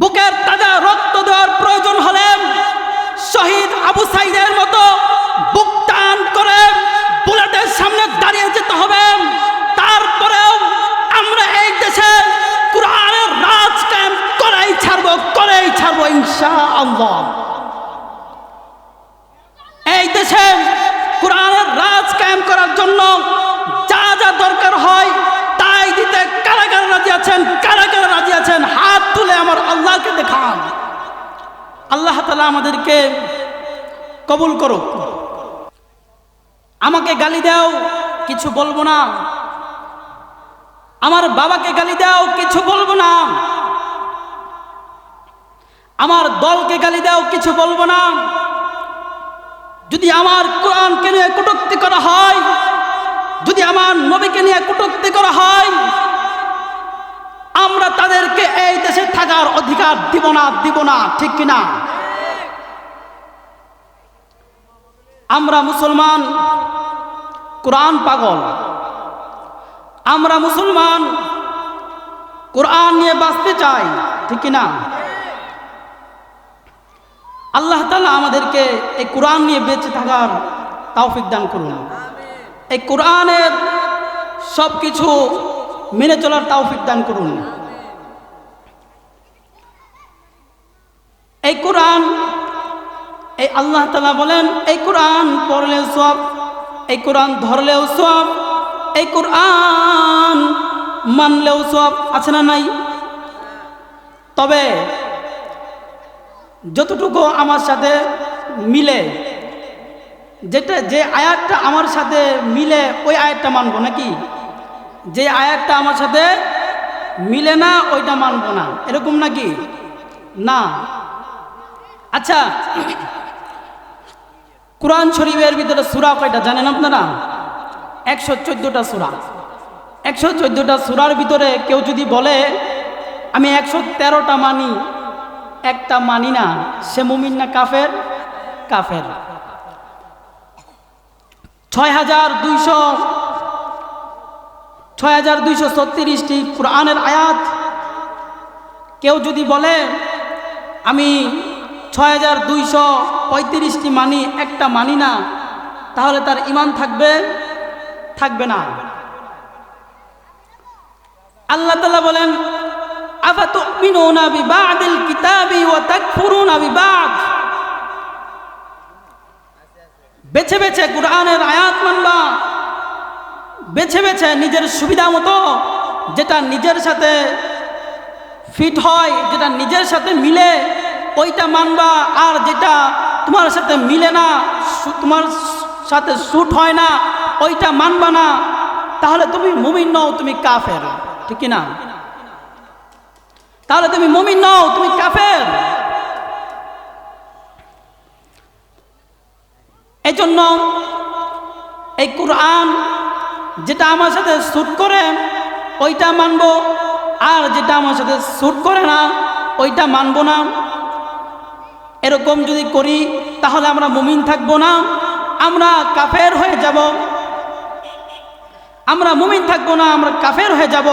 বুকের তাজা রক্ত দেওয়ার প্রয়োজন হলে শহীদ আবু সাইদের মতো বুক টান করে বুলেটের সামনে দাঁড়িয়ে যেতে হবে। তারপরেও আমরা এই দেশে কোরআনের রাজ কায়েম করেই ছাড়বো করেই ছাড়বো ইনশা আল্লাহ এই দেশে কোরআনের রাজ কায়েম করার জন্য যা যা দরকার হয় তাই দিতে কারা কারা রাজি আছেন কারা কারা রাজি আছেন হাত তুলে আমার আল্লাহকে দেখান আল্লাহ তালা আমাদেরকে কবুল করুক। আমাকে গালি দাও, কিছু বলব না। আমার বাবাকে গালি দাও, কিছু বলব না। আমার দলকে গালি দাও, কিছু বলব না। যদি আমার কোরআনকে নিয়ে কটুক্তি করা হয়, যদি আমার নবীকে নিয়ে কটুক্তি করা হয়, আমরা তাদেরকে এই দেশে থাকার অধিকার দিব না দিব না, ঠিক কিনা? আমরা মুসলমান, কোরআন পাগল। আমরা মুসলমান, কোরআন নিয়ে বাঁচতে চাই, ঠিক কিনা আল্লাহ তালা আমাদেরকে এই কোরআন নিয়ে বেঁচে থাকার তাওফিক দান করুন। এই কোরআনের সব কিছু মেনে চলার তাওফিক দান করুন। এই কোরআন এই আল্লাহ তালা বলেন, এই কোরআন পড়লেও সব এই কোরআন ধরলেও সব এই কোরআন মানলেও সব আছে না নাই? তবে যতটুকু আমার সাথে মিলে, যেটা, যে আয়াতটা আমার সাথে মিলে, ওই আয়াতটা মানবো নাকি? যে আয়াতটা আমার সাথে মিলে না, ওইটা মানবো না। এরকম নাকি? না। আচ্ছা কোরআন শরীফের ভিতরে সুরা কয়টা জানেন আপনারা? একশো চোদ্দোটা সুরা। একশো চোদ্দোটা সুরার ভিতরে কেউ যদি বলে, আমি একশো তেরোটা মানি একটা মানি না, সে মুমিন না কাফের? কাফের। ছয় হাজার দুইশো ছয় হাজার দুইশো ছত্রিশটি কোরআনের আয়াত। কেউ যদি বলে, আমি ছয় হাজার দুইশো পঁয়ত্রিশটি মানি, একটা মানি না, তাহলে তার ইমান থাকবে থাকবে না। আল্লাহ তালা বলেন বেছে বেছে কোরআনের আয়াত মানবা, বেছে বেছে নিজের সুবিধা মতো যেটা নিজের সাথে ফিট হয়, যেটা নিজের সাথে মিলে ওইটা মানবা, আর যেটা তোমার সাথে মিলে না তোমার সাথে স্যুট হয় না, ওইটা মানবা না, তাহলে তুমি মুমিন নও, তুমি কাফের, ঠিক না তাহলে তুমি মুমিন নও, তুমি কাফের। এই জন্য এই কোরআন যেটা আমার সাথে শ্যুট করে, ওইটা মানবো, আর যেটা আমার সাথে শ্যুট করে না, ওইটা মানবো না। এরকম যদি করি, তাহলে আমরা মুমিন থাকব না, আমরা কাফের হয়ে যাব। আমরা মুমিন থাকব না, আমরা কাফের হয়ে যাব।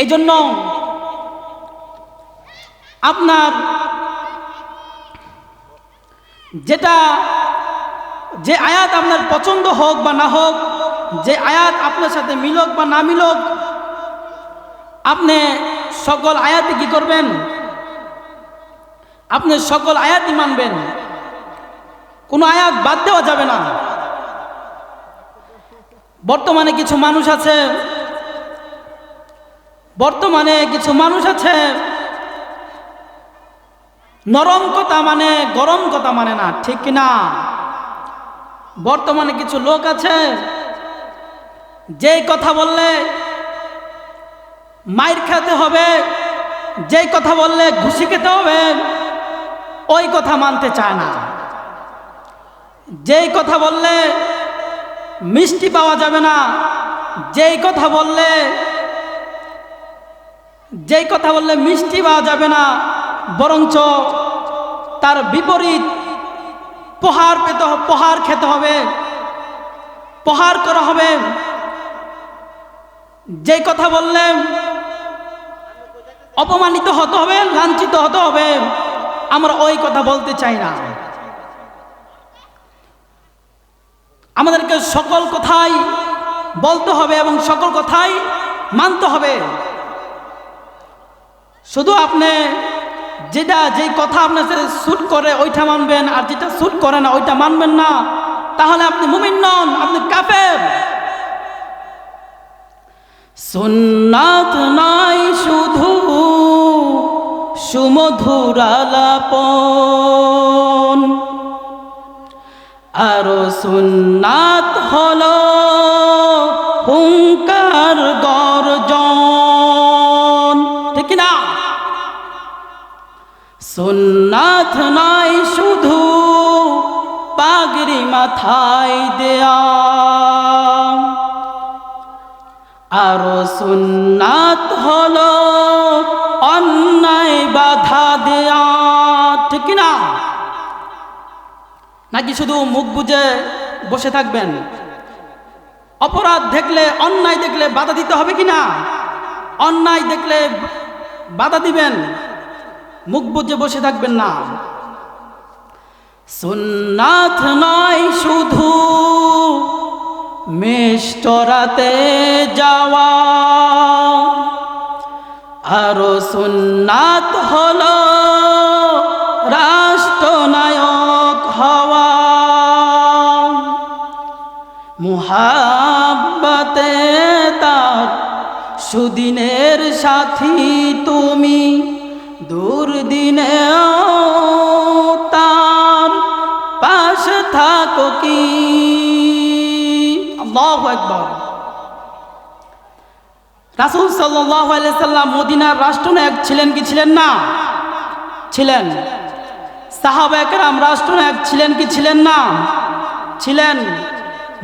এই জন্য আপনার যেটা, যে আয়াত আপনার পছন্দ হোক বা না হোক, যে আয়াত আপনার সাথে মিলক বা না মিলক, আপনি সকল আয়াতে কি করবেন? আপনি সকল আয়াতই মানবেন। কোনো আয়াত বাদ দেওয়া যাবে না। বর্তমানে কিছু মানুষ আছে, বর্তমানে কিছু মানুষ আছে, নরম কথা মানে গরম কথা মানে না, ঠিক না? বর্তমানে কিছু লোক আছে, যেই কথা বললে মায়ের খেতে হবে, যেই কথা বললে ঘুষি খেতে হবে, ওই কথা মানতে চায় না। যেই কথা বললে মিষ্টি পাওয়া যাবে না, যেই কথা বললে, যেই কথা বললে মিষ্টি পাওয়া যাবে না, বরঞ্চ তার বিপরীত প্রহার পেতে প্রহার খেতে হবে প্রহার করা হবে। যে কথা বললেন অপমানিত হতে হবে, লাঞ্ছিত হতে হবে। আমরা ওই কথা বলতে চাই না। আমাদেরকে সকল কথাই বলতে হবে এবং সকল কথাই মানতে হবে। শুধু আপনি যেটা, যেই কথা আপনার সাথে শ্যুট করে ওইটা মানবেন, আর যেটা শ্যুট করে না ওইটা মানবেন না, তাহলে আপনি মুমিন নন, আপনি কাফের। সুন্নাত নাই শুধু সুমধুরালাপন। আরও সুন্নাত হল হুঙ্কার গর্জন। ঠিক না সুন্নাত নাই শুধু পাগড়ি মাথায় দেয়া। আরও সুন্নাত হলো নাকি শুধু মুখ বুঝে বসে থাকবেন? অপরাধ দেখলে, অন্যায় দেখলে বাধা দিতে হবে কি না? অন্যায় দেখলে বাধা দিবেন, মুখ বুঝে বসে থাকবেন না। সুন্নাথ নয় শুধু মেষ্টরাতে যাওয়া, আরও সুন্নাত হলো সুদিনের সাথী তুমি, দুর্দিনেও তার পাশে থাকো কি? রাসুল সাল্লাম মদিনার রাষ্ট্রনায়ক ছিলেন কি ছিলেন না? ছিলেন। সাহাবা একরাম রাষ্ট্রনায়ক ছিলেন কি ছিলেন না? ছিলেন।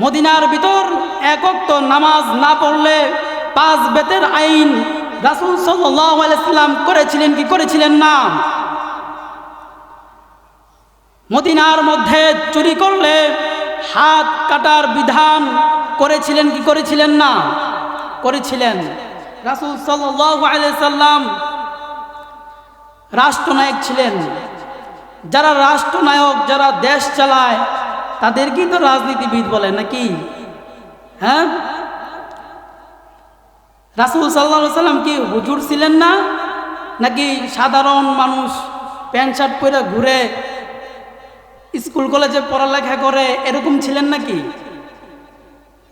মদিনার ভিতর একক তো নামাজ না পড়লে পাঁচ বেতের আইন রাসুল সাল্লাম করেছিলেন কি করেছিলেন না? মদিনার মধ্যে চুরি করলে হাত কাটার বিধান করেছিলেন কি করেছিলেন না? করেছিলেন। রাসুল সাল্লাম রাষ্ট্রনায়ক ছিলেন। যারা রাষ্ট্রনায়ক, যারা দেশ চালায়, তাদেরকেই তো রাজনীতিবিদ বলে নাকি? হ্যাঁ? রাসুল সাল্লা সাল্লাম কি হুজুর ছিলেন না? নাকি সাধারণ মানুষ প্যান্ট শার্ট পরে ঘুরে স্কুল কলেজে পড়ালেখা করে এরকম ছিলেন নাকি?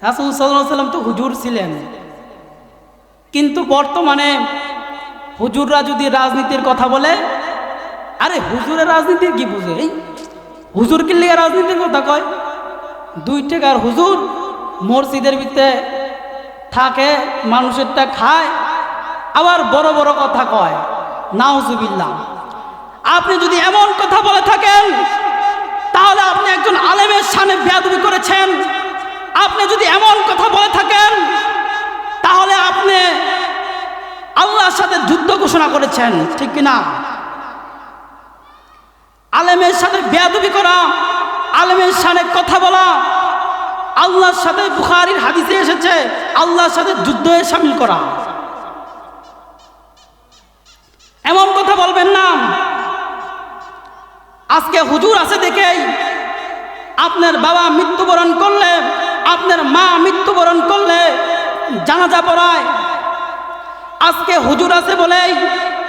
রাসুল সাল্লাহ সাল্লাম তো হুজুর ছিলেন। কিন্তু বর্তমানে হুজুররা যদি রাজনীতির কথা বলে, আরে হুজুরের রাজনীতির কি বুঝে? এই হুজুর কিনলে রাজনীতির কথা কয়? দুই টাকার হুজুর মসজিদের ভিতরে থাকে, মানুষেরটা খায়, আবার বড় বড় কথা কয়। নাউজুবিল্লাহ। আপনি যদি এমন কথা বলে থাকেন, তাহলে আপনি একজন আলেমের সামনে বেয়াদবি করেছেন। আপনি যদি এমন কথা বলে থাকেন, তাহলে আপনি আল্লাহর সাথে যুদ্ধ ঘোষণা করেছেন, ঠিক কিনা? আলেমের সাথে বেয়াদবি করা, আলেমের সামনে কথা বলা আল্লাহর সাথে বুখারির হাদিসে এসেছে, আল্লাহর সাথে যুদ্ধে সামিল করা। এমন কথা বলবেন না। আজকে হুজুর আছে দেখেই, আপনার বাবা মৃত্যুবরণ করলে, আপনার মা মৃত্যুবরণ করলে, জানাজা পড়ায়। আজকে হুজুর আছে বলেই,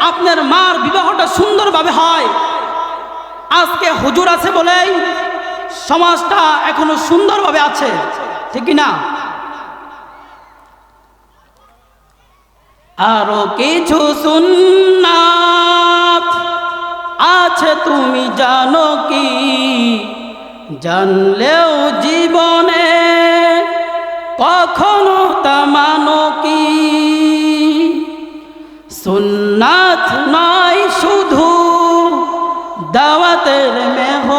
আপনার মার বিবাহটা সুন্দরভাবে হয়। আজকে হুজুর আছে বলেই সমাজটা এখনও সুন্দরভাবে আছে, ঠিক না আরও কিছু সুন্নাত আছে তুমি জানো কি? জানলেও জীবনে কখনো তা মানো কি? সুন্নাত নয় শুধু দাওয়াতের মেহমান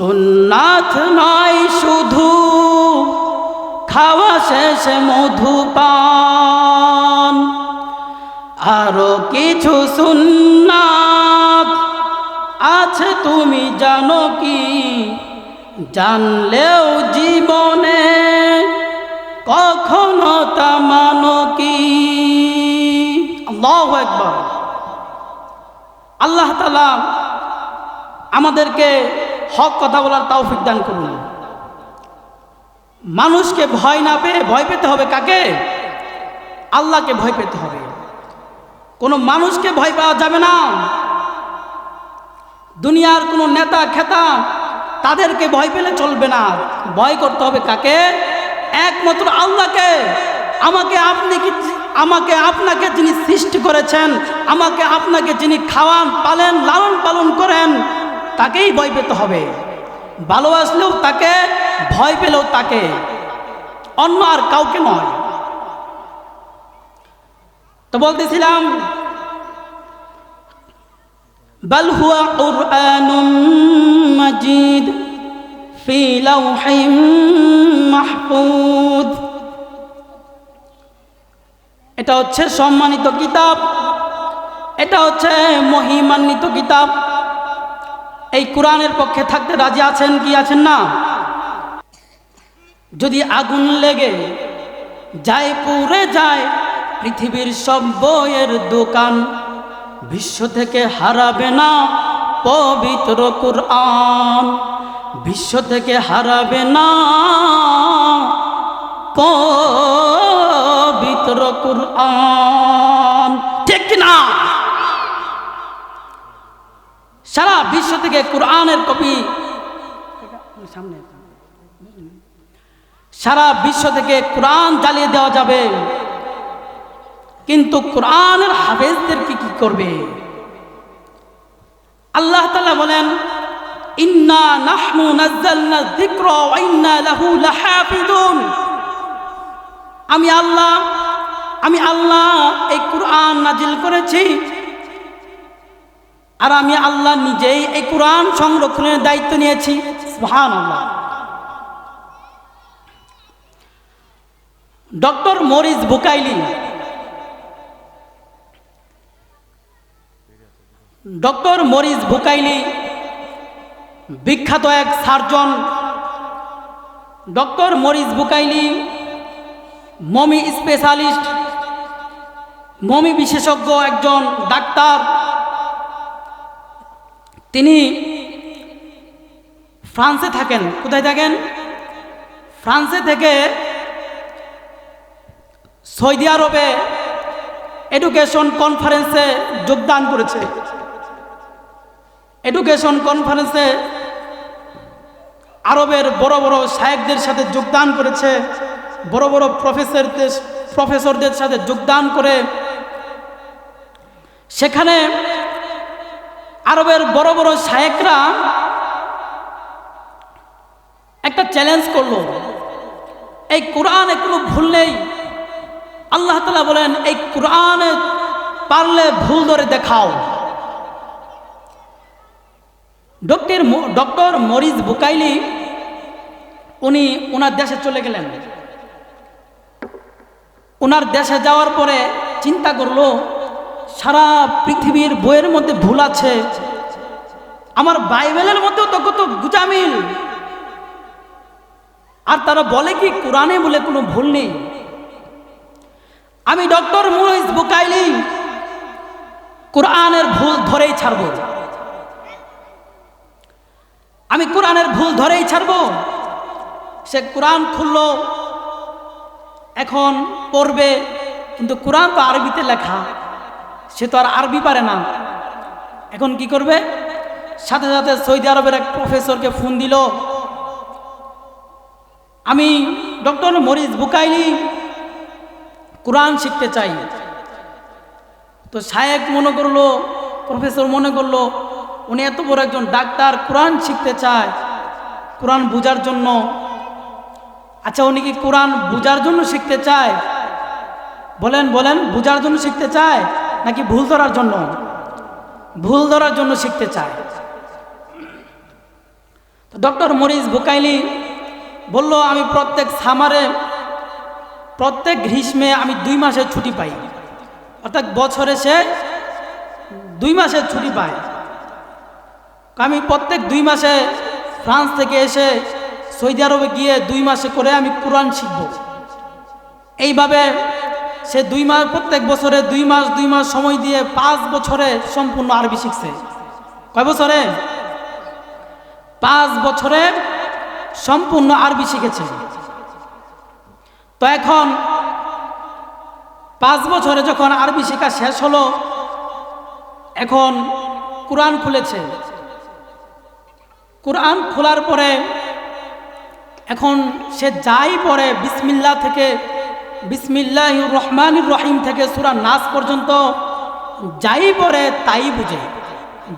সুন্নাত নয় শুধু। খাওয়া শেষে মধুপান আরও কিছু সুন্নাত আছে তুমি জানো কি? জানলেও জীবনে কখনো তা মানো কি? একবার আল্লাহ তালা আমাদেরকে হক কথা বলার তৌফিক দান করুন। মানুষকে ভয় না পেয়ে ভয় পেতে হবে কাকে? আল্লাহকে ভয় পেতে হবে। কোনো মানুষকে ভয় পাওয়া যাবে না। দুনিয়ার কোনো নেতা, খেতা তাদেরকে ভয় পেলে চলবে না। ভয় করতে হবে কাকে? একমাত্র আল্লাহকে। আমাকে আপনি কি আমাকে আপনাকে যিনি সৃষ্টি করেছেন, আমাকে আপনাকে যিনি খাওয়ান, পালেন, লালন পালন করেন তাকেই ভয় পেতে হবে ভালোবাসলেও তাকে ভয় পেলেও তাকে অন্য আর কাউকে নয় তো বলতেছিলাম بل هو قرآن مجيد في لوح محفوظ এটা হচ্ছে সম্মানিত কিতাব এটা হচ্ছে মহিমান্বিত কিতাব এই কোরআনের পক্ষে থাকতে রাজি আছেন কি আছেন না? যদি আগুন লেগে যায়, পুড়ে যায়, পৃথিবীর সব বইয়ের দোকান বিশ্ব থেকে হারাবে না পবিত্র কুরআন। বিশ্ব থেকে হারাবে না পবিত্র কুরআন। ঠিক না সারা বিশ্ব থেকে কোরআনের কপি। সামনে। সারা বিশ্ব থেকে কোরআন জ্বালিয়ে দেওয়া যাবে। কিন্তু কোরআনের হাফেজদেরকে কি করবে? আল্লাহ তালা বলেন, ইন্না নাহনু নাজ্জালনা যিকর ওয়া ইন্না লাহু লাহাফিজুন। আমি আল্লাহ আমি আল্লাহ এই কোরআন নাজিল করেছি। আর আমি আল্লাহ নিজেই এই কোরআন সংরক্ষণের দায়িত্ব নিয়েছি। সুবহানাল্লাহ। Doctor Maurice Bucaille. Doctor Maurice Bucaille, বিখ্যাত এক surgeon. Doctor Maurice Bucaille, mummy specialist, mummy বিশেষজ্ঞ একজন ডাক্তার। তিনি ফ্রান্সে থাকেন। কোথায় থাকেন? ফ্রান্সে থেকে সৌদি আরবে এডুকেশন কনফারেন্সে যোগদান করেছে। এডুকেশন কনফারেন্সে আরবের বড় বড় সাহেবদের সাথে যোগদান করেছে, বড় বড় প্রফেসরদের প্রফেসরদের সাথে যোগদান করে। সেখানে আরবের বড় বড় শায়েকরা একটা চ্যালেঞ্জ করল। এই কোরআনে কোনো ভুল নেই। আল্লাহ তালা বলেন, এই কোরআনে পারলে ভুল ধরে দেখাও। ডক্টর ডক্টর মরিস বুকাইলি, উনি ওনার দেশে চলে গেলেন। ওনার দেশে যাওয়ার পরে চিন্তা করল সারা পৃথিবীর বইয়ের মধ্যে ভুল আছে। আমার বাইবেলের মধ্যেও তো কত গুজামিল। আর তারা বলে কি, কোরআনে বলে কোনো ভুল নেই। আমি ডক্টর মুরিস বুকাইলি, কোরআনের ভুল ধরেই ছাড়ব। আমি কোরআনের ভুল ধরেই ছাড়ব। সে কোরআন খুলল, এখন পড়বে, কিন্তু কোরআন তো আরবিতে লেখা। সে তো আর আরবি পারে না। এখন কি করবে? সাথে সাথে সৌদি আরবের এক প্রফেসরকে ফোন দিল। আমি ডক্টর মরিস বুকাইলি, কোরআন শিখতে চাই। তো সাহেব মনে করল প্রফেসর মনে করল, উনি এত বড় একজন ডাক্তার, কোরআন শিখতে চায়, কোরআন বোঝার জন্য। আচ্ছা উনি কি কোরআন বোঝার জন্য শিখতে চায়? বলেন বলেন, বোঝার জন্য শিখতে চায়? নাকি ভুল ধরার জন্য? ভুল ধরার জন্য শিখতে চায়। তো ডক্টর মরিস বুকাইলি বলল, আমি প্রত্যেক সামারে, প্রত্যেক গ্রীষ্মে আমি দুই মাসের ছুটি পাই। অর্থাৎ বছরে সে দুই মাসের ছুটি পায়। আমি প্রত্যেক দুই মাসে ফ্রান্স থেকে এসে সৌদি আরবে গিয়ে দুই মাসে করে আমি কোরআন শিখব। এইভাবে সে দুই মাস, প্রত্যেক বছরে দুই মাস দুই মাস সময় দিয়ে পাঁচ বছরে সম্পূর্ণ আরবি শিখছে। কয় বছরে? পাঁচ বছরে সম্পূর্ণ আরবি শিখেছে। তো এখন পাঁচ বছরে যখন আরবি শেখা শেষ হলো, এখন কোরআন খুলেছে। কোরআন খোলার পরে এখন সে যাই পড়ে বিসমিল্লা থেকে বিসমিল্লাহ রহমান রহিম থেকে সুরা নাচ পর্যন্ত যাই পড়ে তাই বুঝে।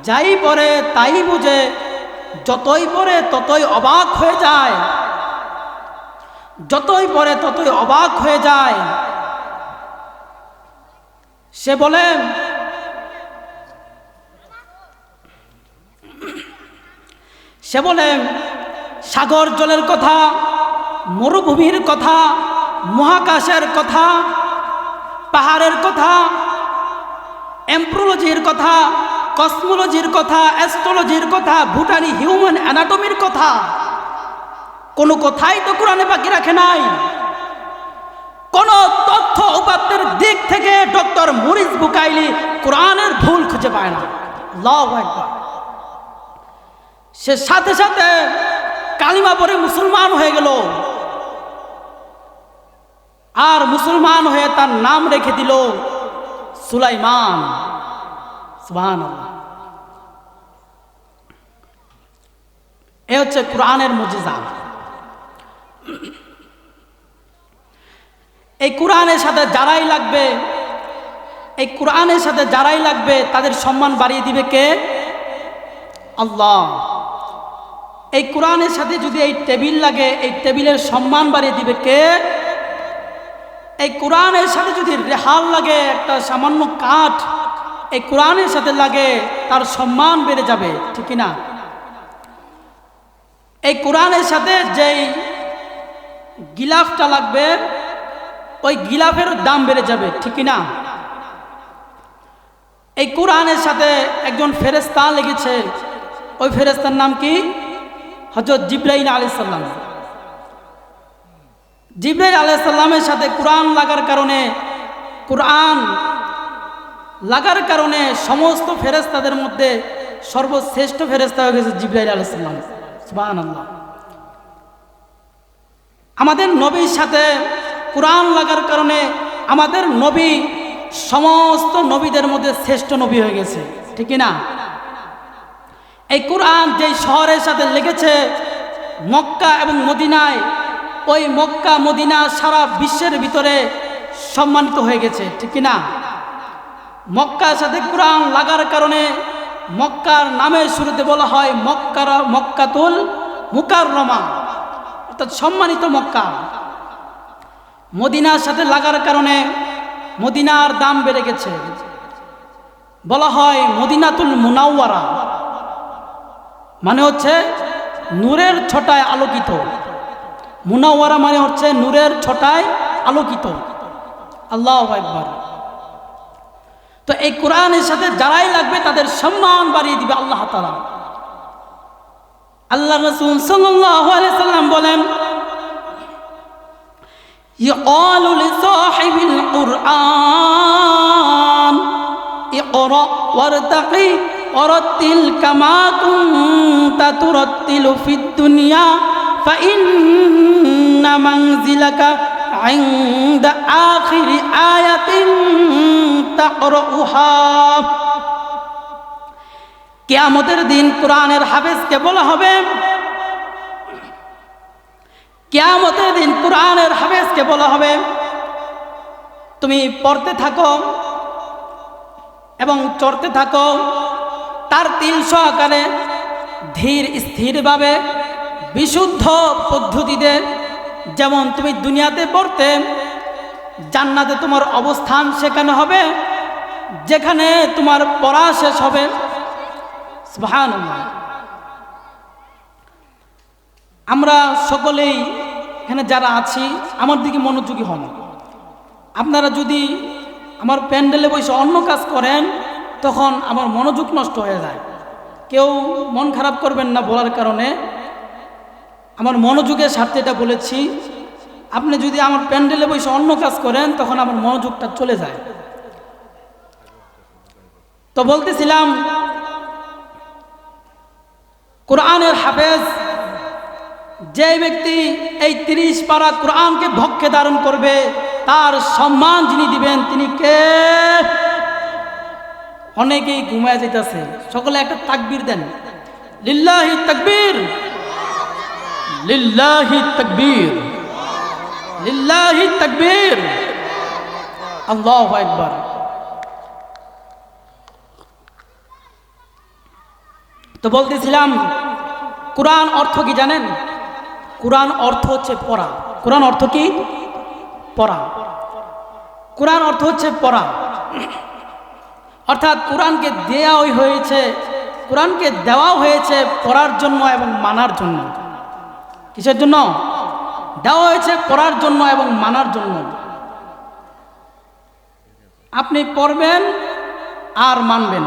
যাই পড়ে তাই বুঝে, যতই পড়ে ততই অবাক হয়ে যায়। যতই পড়ে ততই অবাক হয়ে যায়। সে বলে সে বলে, সাগর জলের কথা, মরুভূমির কথা মহাকাশের কথা, পাহাড়ের কথা এমপ্রোলজির কথা, কসমোলজির কথা, অ্যাস্ট্রোলজির কথা, ভুটানি হিউম্যান অ্যানাটমির কথা, কোনো কথাই তো কোরআনে বাকি রাখে নাই। কোন তথ্য উপাত্তের দিক থেকে ডক্টর মরিস বুকাইলি কোরআনের ভুল খুঁজে পায় না। একবার সে সাথে সাথে কালিমা পরে মুসলমান হয়ে গেল। আর মুসলমান হয়ে তার নাম রেখে দিল সুলাইমান। এ হচ্ছে কোরআনের মুজিজা। এই কোরআনের সাথে যারাই লাগবে, এই কোরআনের সাথে যারাই লাগবে, তাদের সম্মান বাড়িয়ে দিবে কে? আল্লাহ। এই কোরআনের সাথে যদি এই টেবিল লাগে, এই টেবিলের সম্মান বাড়িয়ে দিবে কে? এই কোরআনের সাথে যদি রেহাল লাগে, একটা সামান্য কাঠ, এই কোরআনের সাথে লাগে, তার সম্মান বেড়ে যাবে, ঠিক না এই কোরআনের সাথে যেই গিলাফটা লাগবে, ওই গিলাফের দাম বেড়ে যাবে, ঠিক না এই কোরআনের সাথে একজন ফেরেস্তা লেগেছে, ওই ফেরেস্তার নাম কি? হজরত জিব্রাইল আলাইসাল্লাম জিব্রাইল আলাইসাল্লামের সাথে কোরআন লাগার কারণে, কোরআন লাগার কারণে সমস্ত ফেরেস্তাদের মধ্যে সর্বশ্রেষ্ঠ ফেরেস্তা হয়ে গেছে জিব্রাইল আলাইসাল্লাম সুবাহ আল্লাহ আমাদের নবীর সাথে কোরআন লাগার কারণে আমাদের নবী সমস্ত নবীদের মধ্যে শ্রেষ্ঠ নবী হয়ে গেছে, ঠিক না এই কোরআন যেই শহরের সাথে লেগেছে, মক্কা এবং মদিনায় ওই মক্কা, মদিনা সারা বিশ্বের ভিতরে সম্মানিত হয়ে গেছে, ঠিক না? মক্কার সাথে কোরআন লাগার কারণে মক্কার নামের শুরুতে বলা হয় মক্কার, মক্কাতুল মুকার রমা অর্থাৎ সম্মানিত মক্কা। মদিনার সাথে লাগার কারণে মদিনার দাম বেড়ে গেছে। বলা হয় মদিনাতুল মুনাওয়ারা মানে হচ্ছে নূরের ছটায় আলোকিত। মুনাওয়ারা মানে হচ্ছে নূরের ছটায় আলোকিত আল্লাহ একবার তো এই কোরআনের সাথে যারাই লাগবে তাদের সম্মান বাড়িয়ে দিবে আল্লাহ তালা আল্লাহ রসুল সাল্লাম বলেন يقال لصاحب القرآن اقرأ وارتقي ورتل كما كنت ترتل في الدنيا فإن منزلك عند آخر آية تقرأها কেয়ামতের দিন কোরআনের হাফেজকে বলা হবে কেয়ামতের দিন কোরআনের হাফেজকে বলা হবে তুমি পড়তে থাকো এবং চড়তে থাকো তার তিল সহকারে ধীর স্থিরভাবে বিশুদ্ধ পদ্ধতিতে যেমন তুমি দুনিয়াতে পড়তে, জান্নাতে তোমার অবস্থান সেখানে হবে, যেখানে তোমার পড়া শেষ হবে। আমরা সকলেই এখানে যারা আছি, আমার দিকে মনোযোগী হন। আপনারা যদি আমার প্যান্ডেলে বসে অন্য কাজ করেন, তখন আমার মনোযোগ নষ্ট হয়ে যায়। কেউ মন খারাপ করবেন না বলার কারণে। আমার মনোযোগের স্বার্থে এটা বলেছি। আপনি যদি আমার প্যান্ডেলে বসে অন্য কাজ করেন, তখন আমার মনোযোগটা চলে যায়। তো বলতেছিলাম, কোরআনের হাফেজ, যে ব্যক্তি এই তিরিশ পারা কোরআনকে ভক্ষে ধারণ করবে, তার সম্মান যিনি দিবেন, তিনি কে? অনেকেই ঘুমায় যেতেছে সকলে একটা তাকবীর দেন। লিল্লাহি তাকবীর। লিল্লাহি তাকবীর। লিল্লাহি তাকবীর। আল্লাহু আকবার। তো বলতেছিলাম, কোরআন অর্থ কি জানেন? কোরআন অর্থ হচ্ছে পড়া। কোরআন অর্থ কি? পড়া। কোরআন অর্থ হচ্ছে পড়া। অর্থাৎ কোরআনকে দেওয়া হয়েছে, কোরআনকে দেওয়া হয়েছে পড়ার জন্য এবং মানার জন্য। কিসের জন্য? দেওয়া হয়েছে পড়ার জন্য এবং মানার জন্য। আপনি পড়বেন আর মানবেন